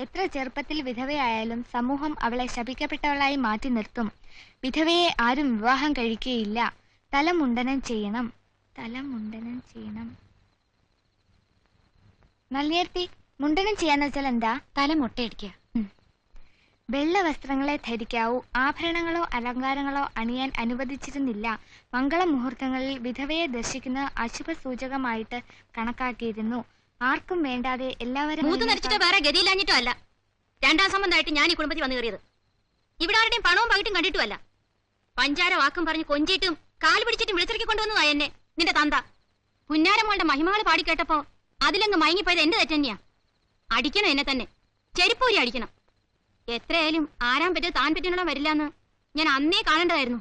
എത്ര ചെറുപ്പത്തിൽ വിധവയായാലും സമൂഹം അവളെ ശപിക്കപ്പെട്ടവളായി മാറ്റി നിർത്തും. വിധവയെ ആരും വിവാഹം കഴിക്കുകയില്ല. തലമുണ്ടനം ചെയ്യണം. തലമുണ്ടനം ചെയ്യണം. നല്ലേർത്തി മുണ്ടനം ചെയ്യാന്ന് വെച്ചാൽ എന്താ? തല മുട്ടയടിക്കുക. വെള്ള വസ്ത്രങ്ങളെ ധരിക്കാവൂ. ആഭരണങ്ങളോ അലങ്കാരങ്ങളോ അണിയാൻ അനുവദിച്ചിരുന്നില്ല. മംഗളമുഹൂർത്തങ്ങളിൽ വിധവയെ ദർശിക്കുന്ന അശുഭ സൂചകമായിട്ട് കണക്കാക്കിയിരുന്നു. ആർക്കും വേണ്ടാതെ എല്ലാവരും മൂത്ത് നരച്ചിട്ട് വേറെ ഗതിയില്ലാഞ്ഞിട്ടും അല്ല. രണ്ടാം സംബന്ധമായിട്ട് ഞാൻ ഈ കുടുംബത്തിൽ വന്നു കയറിയത്. ഇവിടെ ആരുടെയും പണവും പകിട്ടും കണ്ടിട്ടുമല്ല പഞ്ചാര വാക്കും പറഞ്ഞ് കൊഞ്ചിട്ടും കാൽ പിടിച്ചിട്ടും വിളിച്ചിറക്കി കൊണ്ടുവന്നതാ എന്നെ നിന്റെ തന്ത. പുന്നാരമോളുടെ മഹിമകൾ പാടി കേട്ടപ്പോ അതിലങ്ങ് മയങ്ങിപ്പോയത് എന്റെ തെറ്റന്നെയാ. അടിക്കണം എന്നെ തന്നെ. ചെരുപ്പൂരി അടിക്കണം. എത്രയായാലും ആരാൻ പറ്റും താൻ പറ്റുന്നോളം വരില്ലെന്ന് ഞാൻ അന്നേ കാണേണ്ടതായിരുന്നു.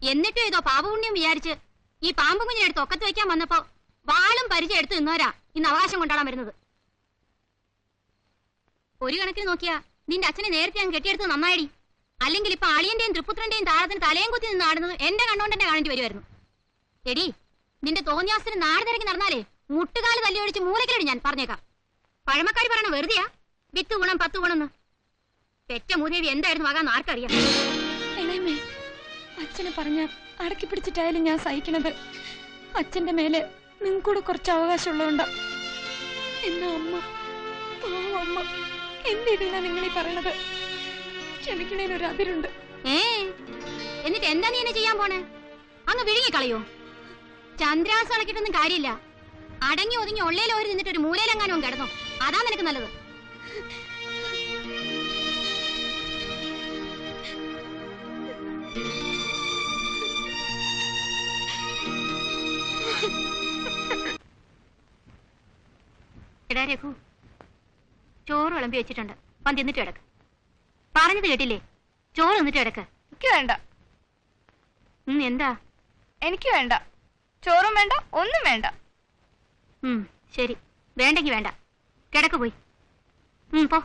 എന്നിട്ടും ഇതോ പാപപുണ്യം വിചാരിച്ച് ഈ പാമ്പും കുഞ്ഞിനെ എടുത്ത് ഒക്കത്ത് വെക്കാൻ വന്നപ്പോ വാളും പരിചയം എടുത്ത് നിന്നോരാ ഇന്ന് അവകാശം കൊണ്ടാടാൻ വരുന്നത്. ഒരു കണക്കിന് നോക്കിയാ നിന്റെ അച്ഛനെ നേരത്തെ ഞാൻ കെട്ടിയെടുത്ത് നന്നായി അല്ലെങ്കിൽ ഇപ്പൊ അളിയന്റെയും ത്രിപുത്രന്റെയും താളത്തിന് തലയും കുത്തി നിന്ന് ആടുന്നത് എന്റെ കണ്ണുകൊണ്ട് തന്നെ കാണേണ്ടി വരുമായിരുന്നു എടി നിന്റെ തോന്നിയാസത്തിന് നാട് തിരക്കി നടന്നാലേ മുട്ടുകാൽ തല്ലിയൊടിച്ച് മൂലക്കിലടി ഞാൻ പറഞ്ഞേക്കാം. പഴമക്കാരി പറയണ വെറുതെയാ? വിത്ത് ഗുണം പത്ത് ഗുണമെന്ന് പെറ്റ മൂദേവി എന്തായിരുന്നു ആകാന്ന് ആർക്കറിയാം? അച്ഛനെ പറഞ്ഞ അടക്കി പിടിച്ചിട്ടായാലും ഞാൻ സഹിക്കണത്. അച്ഛന്റെ മേലെ നിങ്ങൾക്കൂടെ കുറച്ച് അവകാശമുള്ളതുകൊണ്ടാ. എന്നാ അമ്മ അമ്മ എന്തിനാ നിങ്ങൾ ഈ പറയണത്. ക്ഷമിക്കണേനൊരു അതിരുണ്ട്. ഏ എന്നിട്ട് എന്താ നീ എന്നെ ചെയ്യാൻ പോണേ? അങ്ങ് വിഴുങ്ങി കളയോ? ചന്ദ്രാസ് കണക്കിട്ടൊന്നും കാര്യമില്ല. അടങ്ങി ഒതുങ്ങി ഒള്ളേലോ ഒരു നിന്നിട്ട് ഒരു മൂലയിലെങ്ങാനും കിടന്നോ. അതാ നിനക്ക് നല്ലത്. എടാ രഘു ചോറ് വിളമ്പി വെച്ചിട്ടുണ്ട്. വന്ന് തിന്നിട്ട് കിടക്ക്. പറഞ്ഞത് കേട്ടില്ലേ? ചോറ് തിന്നിട്ട് കിടക്ക്. എനിക്ക് വേണ്ട. ഉം, എന്താ? എനിക്ക് വേണ്ട. ചോറും വേണ്ട ഒന്നും വേണ്ട. ഉം ശരി. വേണ്ടെങ്കി വേണ്ട. കിടക്ക് പോയി. ഉം, പോ.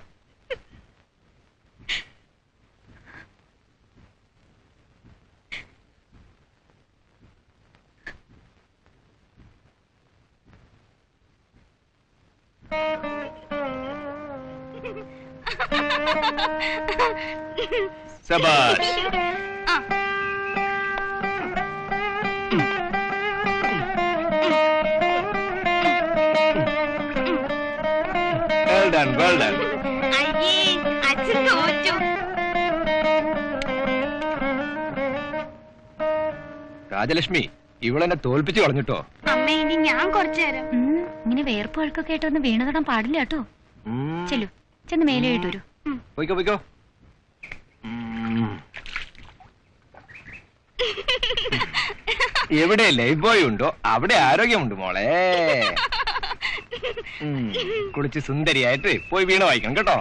സബാഷ്. Well done well done Rajalakshmi ഇവളെന്നെ തോൽപ്പിച്ചു കളഞ്ഞിട്ടോ? അമ്മ ഇനി ഞാൻ കുറച്ചു നേരം. ഇങ്ങനെ വേർപ്പ് വഴക്കൊക്കെ ആയിട്ടൊന്ന് വീണ തൊടാൻ പാടില്ല കേട്ടോ. ചെല്ലു ചെന്ന് മേലെ ആയിട്ട് വരൂ. പോയിക്കോ പോയിക്കോ. എവിടെ ലൈഫ് ബോയ് ഉണ്ടോ? അവിടെ ആരോഗ്യമുണ്ട് മോളെ. കുളിച്ച് സുന്ദരിയായിട്ട് പോയി വീണ വായിക്കണം കേട്ടോ.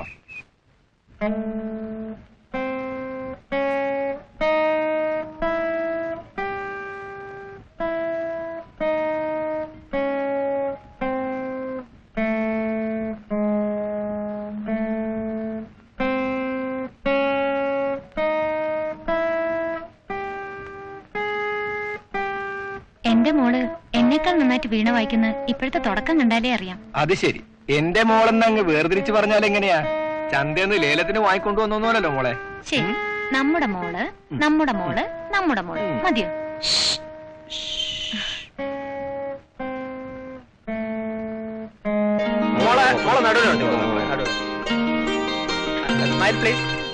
നന്നായിട്ട് വീണ വായിക്കുന്ന ഇപ്പോഴത്തെ തുടക്കം കണ്ടാലേ അറിയാം. അത് ശരി. എന്റെ മോളെന്ന് അങ്ങ് വേർതിരിച്ച് പറഞ്ഞാൽ എങ്ങനെയാ? ചന്തന്ന് ലേലത്തിന് വാങ്ങിക്കൊണ്ടുവന്നോന്നല്ലോ മോളെ. ശരി. നമ്മുടെ മോൾ നമ്മുടെ മോൾ നമ്മുടെ മോൾ. മതിയോ? മോളെ മോളെ നടുവിലുണ്ട്. Smile please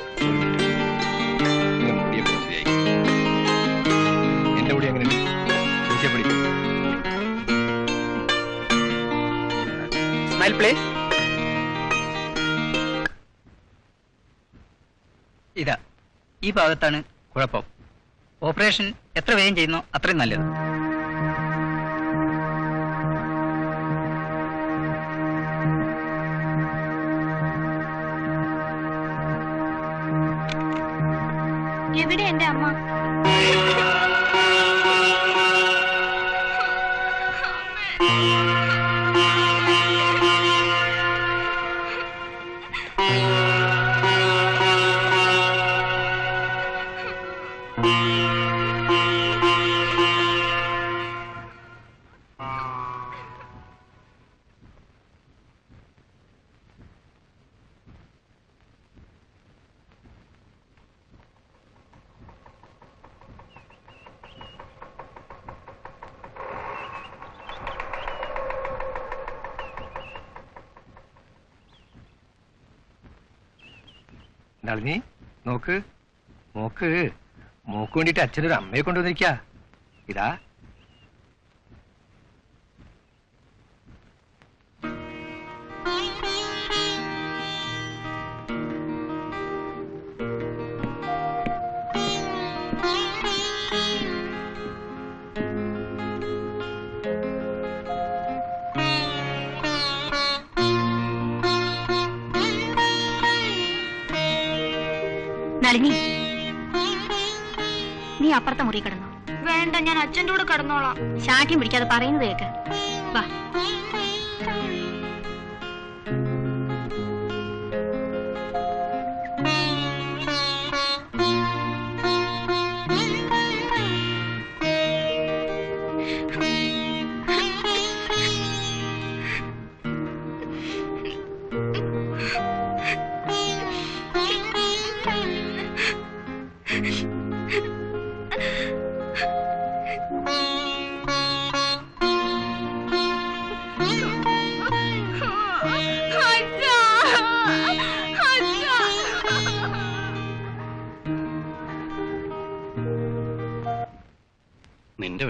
smile please. ഇതാ ഈ ഭാഗത്താണ് കുഴപ്പം ഓപ്പറേഷൻ എത്ര വേഗം ചെയ്യുന്നോ അത്രയും നല്ലത് നളിനി നോക്ക്. നോക്ക് മോക്ക് വേണ്ടിട്ട് അച്ഛനൊരു അമ്മയെ കൊണ്ടുവന്നിരിക്ക. ഇതാ. നളിനി നീ അപ്പുറത്തെ മുറി കിടന്നു. വേണ്ട ഞാൻ അച്ഛന്റെ കൂടെ കടന്നോളാം. ശാഠ്യം പിടിക്കാതെ പറയുന്നത് കേക്ക്. വാ.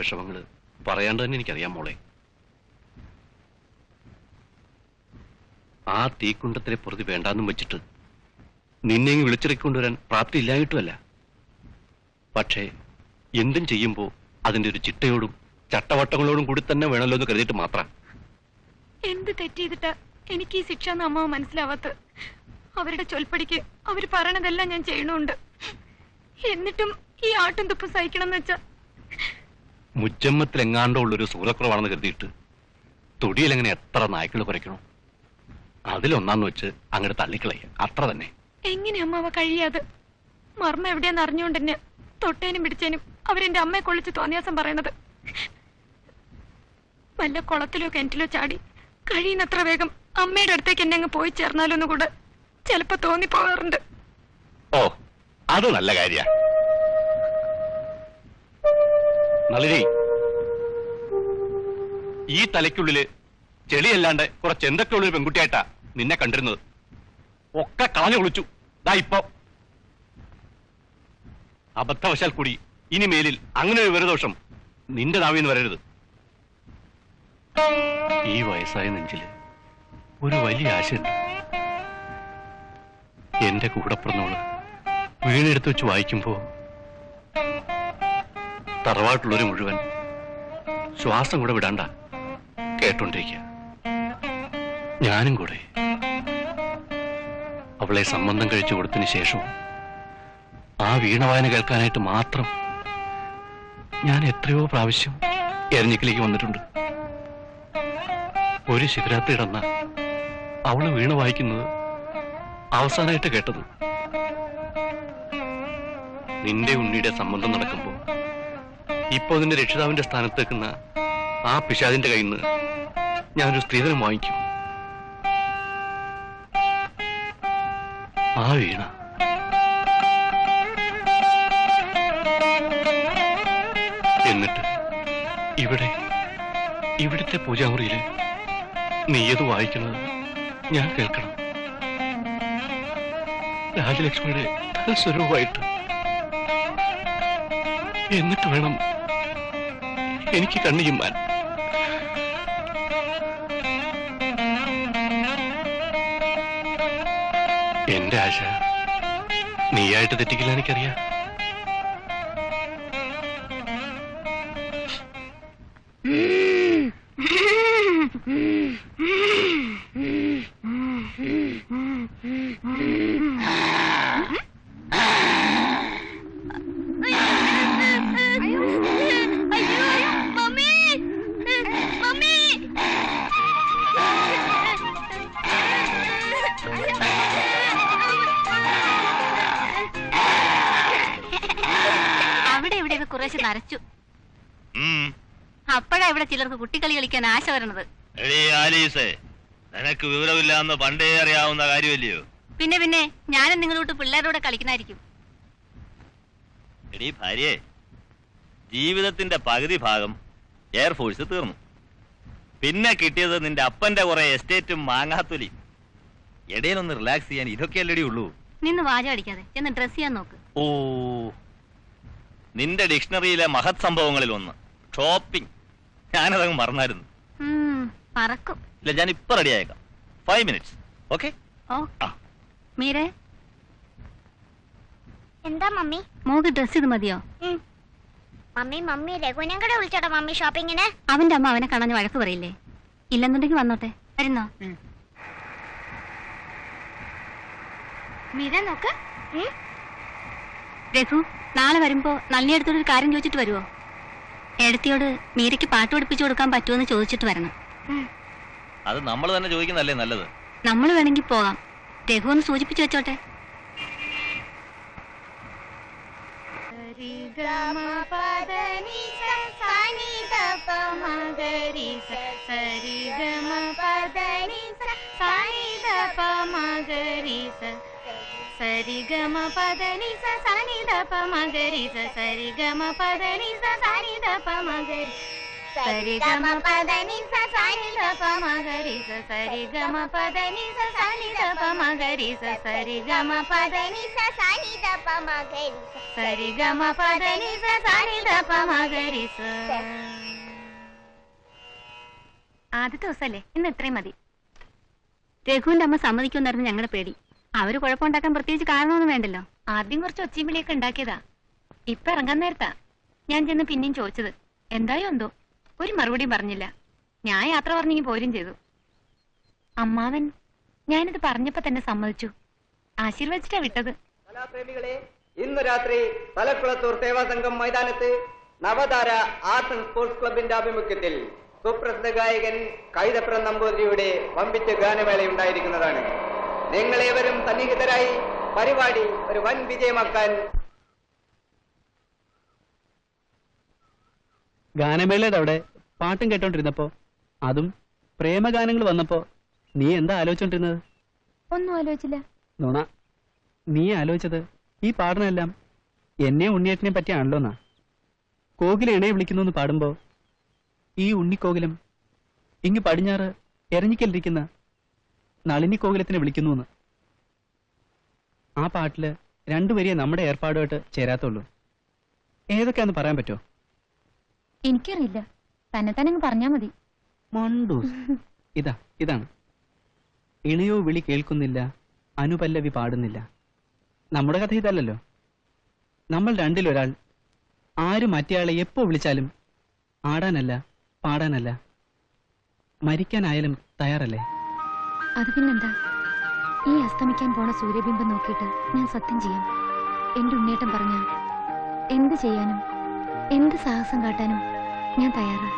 നിന്റെ വിഷമങ്ങൾ പറയാണ്ട് തന്നെ എനിക്കറിയാം മോളെ. ആ തീക്കുണ്ടത്തിലെ പ്രതി വേണ്ടാന്നും വെച്ചിട്ട് നിന്നെ വിളിച്ചിറക്കൊണ്ടുവരാൻ പ്രാപ്തി ഇല്ലായിട്ടുമല്ല പക്ഷേ എന്തും ചെയ്യുമ്പോ അതിന്റെ ഒരു ചിട്ടയോടും ചട്ടവട്ടങ്ങളോടും കൂടി തന്നെ വേണമല്ലോ എന്ന് കരുതിയിട്ട് മാത്രം. എന്ത് തെറ്റ് ചെയ്തിട്ടാ എനിക്ക് ഈ ശിക്ഷ എന്ന് അമ്മ മനസ്സിലാവാത്ത? അവരുടെ ചൊൽപ്പടിക്ക് അവർ പറയണതെല്ലാം ഞാൻ ചെയ്യണുണ്ട്. എന്നിട്ടും ഈ ആട്ടും തുപ്പും സഹിക്കണം എന്ന് വെച്ചാ മുച്ചമ്മത്തിൽ എങ്ങാണ്ടോ ഉള്ളൊരു സൂലക്കുറവാണെന്ന് കരുതിയിട്ട് തൊടിയിലെങ്ങനെ എത്ര നായ്ക്കൾ കുറയ്ക്കണം? അതിലൊന്നാന്ന് വെച്ച് അങ്ങോട്ട് തള്ളിക്കളയ. അത്ര തന്നെ. എങ്ങനെ അമ്മാവ കഴിയാതെ? മർമ്മ എവിടെയാന്ന് അറിഞ്ഞുകൊണ്ട് തന്നെ തൊട്ടേനും പിടിച്ചേനും അവരെന്റെ അമ്മയെ കൊള്ളിച്ച് തോന്നിയാസം പറയുന്നത്. വല്ല കുളത്തിലോ കിണറ്റിലോ ചാടി കഴിയുന്നത്ര വേഗം അമ്മയുടെ അടുത്തേക്ക് എന്നെ അങ്ങ് പോയി ചേർന്നാലോന്നുകൂടെ ചിലപ്പോ തോന്നി തോന്നിപ്പോകാറുണ്ട്. ഓ അത് നല്ല കാര്യ. നളിനി. ഈ തലയ്ക്കുള്ളിൽ ചെളിയല്ലാണ്ട് കുറച്ച് എന്തൊക്കെ ഉള്ളൊരു പെൺകുട്ടിയായിട്ടാ നിന്നെ കണ്ടിരുന്നത്? ഒക്കെ കളഞ്ഞു കുളിച്ചു. ദാ ഇപ്പൊ. അബദ്ധവശാൽ കൂടി ഇനി മേലിൽ അങ്ങനെ ഒരു വരദോഷം നിന്റെ നാവിന്ന് വരരുത്. ഈ വയസ്സായ നെഞ്ചിൽ ഒരു വലിയ ആശയുണ്ട്. എന്റെ കൂടെ പിറന്നോൾ വീണെടുത്ത് വെച്ച് വായിക്കുമ്പോ തറവാട്ടുള്ളൊരു മുഴുവൻ ശ്വാസം കൂടെ വിടാണ്ട. കേട്ടോണ്ടിരിക്കുക ഞാനും കൂടെ അവളെ സംബന്ധം കഴിച്ചു കൊടുത്തതിന് ശേഷവും ആ വീണവായന കേൾക്കാനായിട്ട് മാത്രം ഞാൻ എത്രയോ പ്രാവശ്യം എരഞ്ഞിക്കിലേക്ക് വന്നിട്ടുണ്ട്. ഒരു ശിവരാത്രി ഇടന്ന അവൾ വീണ വായിക്കുന്നത് അവസാനമായിട്ട് കേട്ടത്. നിന്റെ ഉണ്ണിയുടെ സംബന്ധം നടക്കുമ്പോ ഇപ്പൊ നിന്റെ രക്ഷിതാവിന്റെ സ്ഥാനത്ത് നിൽക്കുന്ന ആ പിശാദിന്റെ കയ്യിൽ നിന്ന് ഞാനൊരു സ്ത്രീധനം വാങ്ങിക്കും. ആ വീണ. എന്നിട്ട് ഇവിടെ ഇവിടുത്തെ പൂജാമുറിയിൽ നീയത് വായിക്കുന്നത് ഞാൻ കേൾക്കണം. രാജലക്ഷ്മിയുടെ സ്വരൂപമായിട്ട് എന്നിട്ട് വേണം എനിക്ക് കണ്ണിയുമ്പാൻ എന്റെ ആശ നീയായിട്ട് തെറ്റിക്കില്ല എനിക്കറിയാം. കുറേശ്ശെ നരച്ചു. അപ്പോഴാ ഇവിടെ ചിലർക്ക് കുട്ടികളി കളിക്കാൻ ആശ വരണത്. നിനക്ക് വിവരമില്ലാന്ന് പണ്ടേ അറിയാവുന്ന കാര്യമല്ലയോ? പിന്നെ പിന്നെ ഞാനും നിങ്ങളോട്ട് പിള്ളേരോടെ കളിക്കണായിരിക്കും എടീ ഭാര്യ ജീവിതത്തിന്റെ പകുതി ഭാഗം എയർഫോഴ്സ് തീർന്നു. പിന്നെ കിട്ടിയത് നിന്റെ അപ്പന്റെ കുറെ എസ്റ്റേറ്റും മാങ്ങാത്തൊലിയും. ഇടയിലൊന്ന് റിലാക്സ് ചെയ്യാൻ ഇതൊക്കെ അല്ലേ ഉള്ളൂ. നിന്ന് വാചാടിക്കാതെ ചെന്ന് ഡ്രസ് ചെയ്യാൻ നോക്ക്. ഓ നിന്റെ ഡിക്ഷണറിയിലെ മഹത് സംഭവങ്ങളിൽ ഒന്ന്. ഷോപ്പിംഗ് ഞാനതങ്ങ് മറന്നായിരുന്നു. പറക്കും. ഇല്ല ഞാൻ ഇപ്പൊ റെഡി ആയേക്കാം ഫൈവ് മിനിറ്റ്സ് ഓക്കെ. മീരെ? എന്താ മമ്മി? മോക്ക് ഡ്രസ് ഇത് മതിയോ? മമ്മി മമ്മി രഘുവിനെ കൂടെ വിളിച്ചോട്ടോ മമ്മി ഷോപ്പിങ്ങിന് അവന്റെ അമ്മ അവനെ കാണാൻ വഴക്ക് പറയില്ലേ? ഇല്ലെന്നുണ്ടെങ്കിൽ വന്നോട്ടെ. വരുന്നോ? മീര നോക്ക്. രഘു നാളെ വരുമ്പോ നളിനി അടുത്തോട് ഒരു കാര്യം ചോദിച്ചിട്ട് വരുമോ എടത്തിയോട് മീരയ്ക്ക് പാട്ട് പഠിപ്പിച്ചു കൊടുക്കാൻ പറ്റുമെന്ന് ചോദിച്ചിട്ട് വരണം. അത് നമ്മൾ തന്നെ ചോദിക്കുന്നല്ലേ നല്ലത്? നമ്മൾ വേണമെങ്കിൽ പോകാം. രഘു ഒന്ന് സൂചിപ്പിച്ചു വെച്ചോട്ടെ. సరి గమ పదని స సని ద ప మగరి స సరి గమ పదని స సని ద ప మగరి సరి గమ పదని స సని ద ప మగరి స సరి గమ పదని స సని ద ప మగరి స సరి గమ పదని స సని ద ప మగరి సరి గమ పదని స సని ద ప మగరి స ആദ്യത്തെ ദിവസമല്ലേ ഇന്ന് ഇത്രയും മതി രഘുവിന്റെ അമ്മ സമ്മതിക്കുമെന്നായിരുന്നു ഞങ്ങളുടെ പേടി അവർ കുഴപ്പമുണ്ടാക്കാൻ പ്രത്യേകിച്ച് കാരണമൊന്നും വേണ്ടല്ലോ. ആദ്യം കുറച്ച് ഒച്ചയും വിളിയൊക്കെ ഉണ്ടാക്കിയതാ. ഇപ്പൊ ഇറങ്ങാൻ നേരത്താ. ഞാൻ ചെന്ന് പിന്നെയും ചോദിച്ചത് എന്തായോ എന്തോ? ഒരു മറുപടിയും പറഞ്ഞില്ല. ഞാൻ യാത്ര പറഞ്ഞെങ്കിൽ പോരും ചെയ്തു. അമ്മാവൻ ഞാനിത് പറഞ്ഞപ്പോ തന്നെ സമ്മതിച്ചു. ആശീർവദിച്ചിട്ടാ വിട്ടത്. കലാപ്രേമികളെ ഇന്ന് രാത്രി തലക്കുളത്തൂർ സേവാസംഘം മൈതാനത്ത് നവതാര ആർട്സ് ആൻഡ് സ്പോർട്സ് ക്ലബിന്റെ ആഭിമുഖ്യത്തിൽ സുപ്രസിദ്ധ ഗായകൻ കൈതപ്രം നമ്പൂതിരിയുടെ വമ്പിച്ച ഗാനമേള ഉണ്ടായിരിക്കുന്നതാണ് നിങ്ങളേവരും സന്നിഹിതരായി പരിപാടി ഒരു വൻ വിജയമാക്കാൻ ഗാനമേളയുടെ അവിടെ പാട്ടും കേട്ടോണ്ടിരുന്നപ്പോ അതും പ്രേമഗാനങ്ങൾ വന്നപ്പോ നീ എന്താ ആലോചിച്ചോണ്ടിരുന്നത്? ഒന്നും ആലോചിച്ചില്ല. നോണ നീ ആലോചിച്ചത് ഈ പാടനെല്ലാം എന്നെ ഉണ്ണിയേട്ടനെ പറ്റിയാണല്ലോ എന്നാ കോകില ഇണയെ വിളിക്കുന്നു എന്ന് പാടുമ്പോ ഈ ഉണ്ണിക്കോകിലം ഇങ്ങ് പടിഞ്ഞാറ് എരഞ്ഞിക്കലിരിക്കുന്ന നളിനി കോകിലത്തിനെ വിളിക്കുന്നു എന്ന് ആ പാട്ടിൽ രണ്ടുപേരെയും നമ്മുടെ ഏർപ്പാടുമായിട്ട് ചേരാത്തുള്ളൂ. ഏതൊക്കെയാന്ന് പറയാൻ പറ്റുമോ? എനിക്കറിയില്ല. തന്നെ തന്നെ പറഞ്ഞാ മതി. മണ്ടൂസ്. ഇതാ ഇതാണ്. ഇണയോ വിളി കേൾക്കുന്നില്ല അനുപല്ലവി പാടുന്നില്ല. നമ്മുടെ കഥ ഇതല്ലല്ലോ. നമ്മൾ രണ്ടിലൊരാൾ. ആര് മറ്റേയാളെ എപ്പോ വിളിച്ചാലും ആടാനല്ല പാടാനല്ല. മരിക്കാനായാലും തയ്യാറല്ലേ? അത് പിന്നെന്താ? ഈ അസ്തമിക്കാൻ പോണ സൂര്യബിംബം നോക്കിയിട്ട് ഞാൻ സത്യം ചെയ്യാം. എന്റെ ഉണ്ണേട്ടം പറഞ്ഞ എന്ത് ചെയ്യാനും എന്ത് സാഹസം കാട്ടാനും ഞാൻ തയ്യാറാ.